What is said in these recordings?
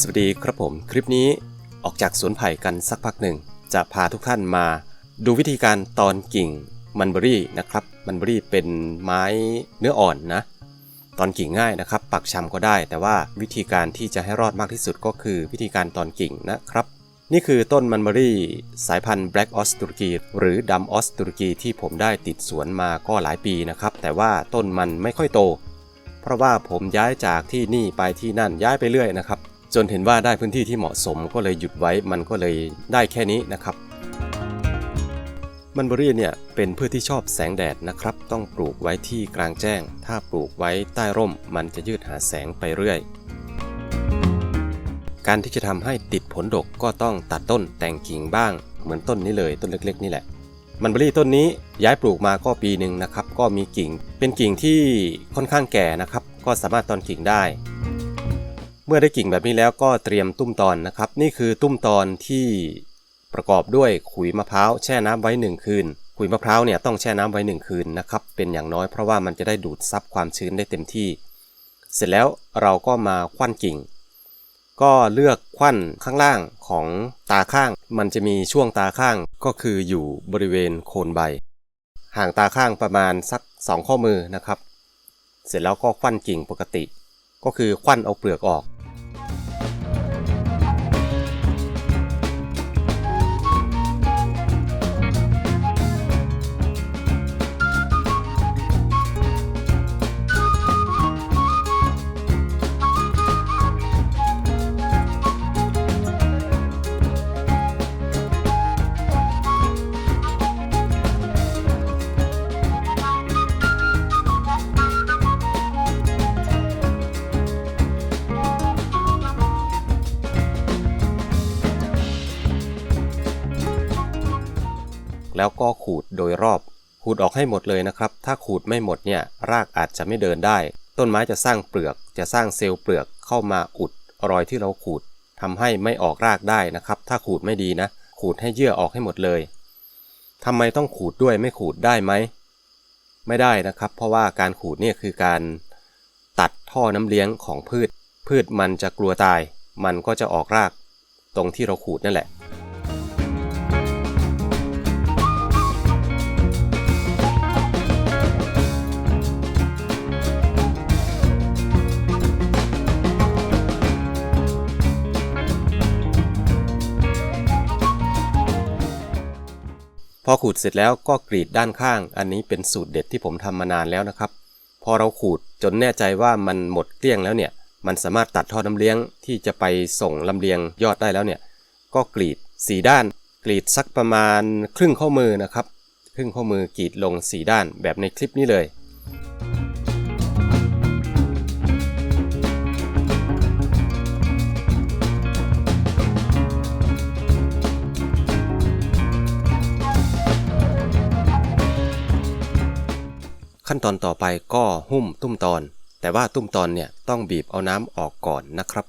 สวัสดีครับผมคลิปนี้ออกจากสวนไผ่กันสักพักหนึ่ง จะพาทุกท่านมาดูวิธีการตอนกิ่งมันเบอรี่นะครับมันเบอรี่เป็นไม้เนื้ออ่อนนะ ตอนกิ่งง่ายนะครับ ปักชำก็ได้ แต่ว่าวิธีการที่จะให้รอดมากที่สุดก็คือวิธีการตอนกิ่งนะครับ นี่คือต้นมันเบอรี่สายพันธุ์ Black o s ตุรกีหรือดำออสตุรกีที่ผมได้ติดสวนมาก็หลายปีนะครับ แต่ว่าต้นมันไม่ค่อยโต เพราะว่าผมย้ายจากที่นี่ไปที่นั่นย้ายไปเรื่อยนะครับ จนเห็นว่าได้พื้นที่ที่เหมาะสมก็เลยหยุดไว้มันก็เลยได้แค่นี้นะครับมันเบอรี่เนี่ยเป็นพืชที่ชอบแสงแดดนะครับ ต้องปลูกไว้ที่กลางแจ้ง ถ้าปลูกไว้ใต้ร่มมันจะยืดหาแสงไปเรื่อย การที่จะทำให้ติดผลดกก็ต้องตัดต้นแต่งกิ่งบ้าง เหมือนต้นนี้เลยต้นเล็ก ๆ นี่แหละ มันเบอรี่ต้นนี้ย้ายปลูกมาก็ปีหนึ่งนะครับ ก็มีกิ่ง เป็นกิ่งที่ค่อนข้างแก่นะครับ ก็สามารถตอนกิ่งได้ เมื่อได้กิ่งแบบนี้แล้วก็เตรียมตุ้มตอนนะครับ นี่คือตุ้มตอนที่ประกอบด้วยขุยมะพร้าวแช่น้ำไว้หนึ่งคืน ขุยมะพร้าวเนี่ยต้องแช่น้ำไว้หนึ่งคืนนะครับ เป็นอย่างน้อยเพราะว่ามันจะได้ดูดซับความชื้นได้เต็มที่ เสร็จแล้วเราก็มาคว้านกิ่ง ก็เลือกคว้านข้างล่างของตาข้าง มันจะมีช่วงตาข้างก็คืออยู่บริเวณโคนใบ ห่างตาข้างประมาณสัก 2 ข้อมือนะครับ เสร็จแล้วก็คว้านกิ่งปกติ ก็คือคว้านเอาเปลือกออก แล้วก็ขูดโดยรอบ ขูดออกให้หมดเลยนะครับ ถ้าขูดไม่หมดเนี่ยรากอาจจะไม่เดินได้ ต้นไม้จะสร้างเปลือก จะสร้างเซลล์เปลือกเข้ามาอุดรอยที่เราขูดทำให้ไม่ออกรากได้นะครับ ถ้าขูดไม่ดีนะ ขูดให้เยื่อออกให้หมดเลยทำไมต้องขูดด้วยไม่ขูดได้ไหม ไม่ได้นะครับ เพราะว่าการขูดเนี่ยคือการตัดท่อน้ำเลี้ยงของพืช พืชมันจะกลัวตาย มันก็จะออกราก ตรงที่เราขูดนั่นแหละ พอขูดเสร็จแล้วก็กรีดด้านข้าง อันนี้เป็นสูตรเด็ดที่ผมทำมานานแล้วนะครับ พอเราขูดจนแน่ใจว่ามันหมดเกลี้ยงแล้วเนี่ย มันสามารถตัดท่อน้ำเลี้ยงที่จะไปส่งลำเลียงยอดได้แล้วเนี่ย ก็กรีดสีด้าน กรีดสักประมาณครึ่งข้อมือนะครับ ครึ่งข้อมือกรีดลงสีด้านแบบในคลิปนี้เลย ตอนต่อไปก็หุ้มตุ้มตอน แต่ว่าตุ้มตอนเนี่ยต้องบีบเอาน้ำออกก่อนนะครับ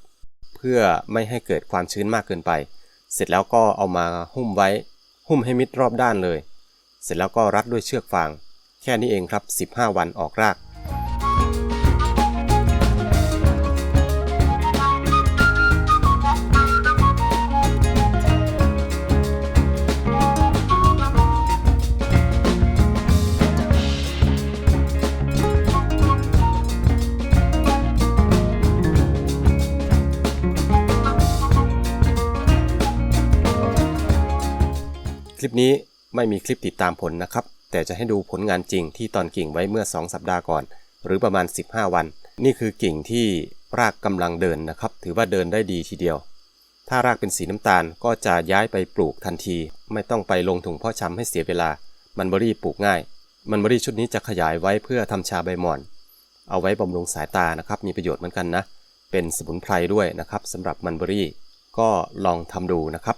เพื่อไม่ให้เกิดความชื้นมากเกินไป เสร็จแล้วก็เอามาหุ้มไว้ หุ้มให้มิดรอบด้านเลย เสร็จแล้วก็รัดด้วยเชือกฟาง แค่นี้เองครับ 15 วันออกราก คลิปนี้ไม่มีคลิปติดตามผลนะครับ แต่จะให้ดูผลงานจริงที่ตอนกิ่งไว้เมื่อ 2 สัปดาห์ก่อน หรือประมาณ 15 วัน นี่คือกิ่งที่รากกำลังเดินนะครับ ถือว่าเดินได้ดีทีเดียว ถ้ารากเป็นสีน้ำตาลก็จะย้ายไปปลูกทันที ไม่ต้องไปลงถุงเพาะชำให้เสียเวลา มันเบอรี่ปลูกง่าย มันเบอรี่ชุดนี้จะขยายไว้เพื่อทำชาใบหม่อน เอาไว้บำรุงสายตานะครับ มีประโยชน์เหมือนกันนะ เป็นสมุนไพรด้วยนะครับสำหรับมันเบอรี่ ก็ลองทำดูนะครับ